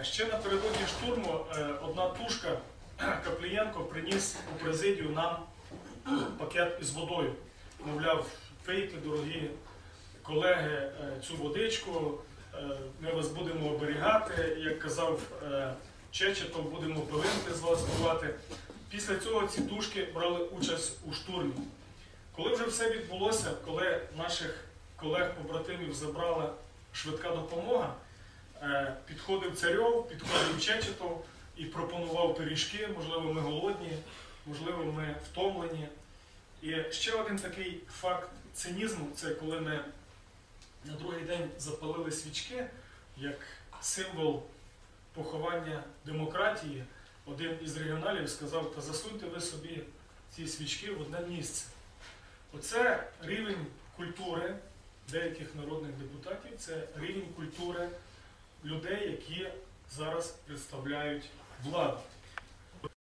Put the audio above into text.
Е, Ще напередодні штурму е, одна тушка Каплієнко приніс у президію нам пакет із водою. Мовляв, пийте, дорогі колеги, е, цю водичку, ми вас будемо оберігати. Як казав Чечетов, будемо пилинки з вас бувати. Після цього ці тушки брали участь у штурмі. Коли вже все відбулося, коли наших колег-побратимів забрала швидка допомога, підходив царьов, підходив Чечетов і пропонував пиріжки, можливо, ми голодні, можливо, ми втомлені. І ще один такий факт цинізму це коли ми на другий день запалили свічки як символ поховання демократії. Один із регіоналів сказав, та засуньте ви собі ці свічки в одне місце. Оце рівень культури деяких народних депутатів, це рівень культури людей, які зараз представляють владу.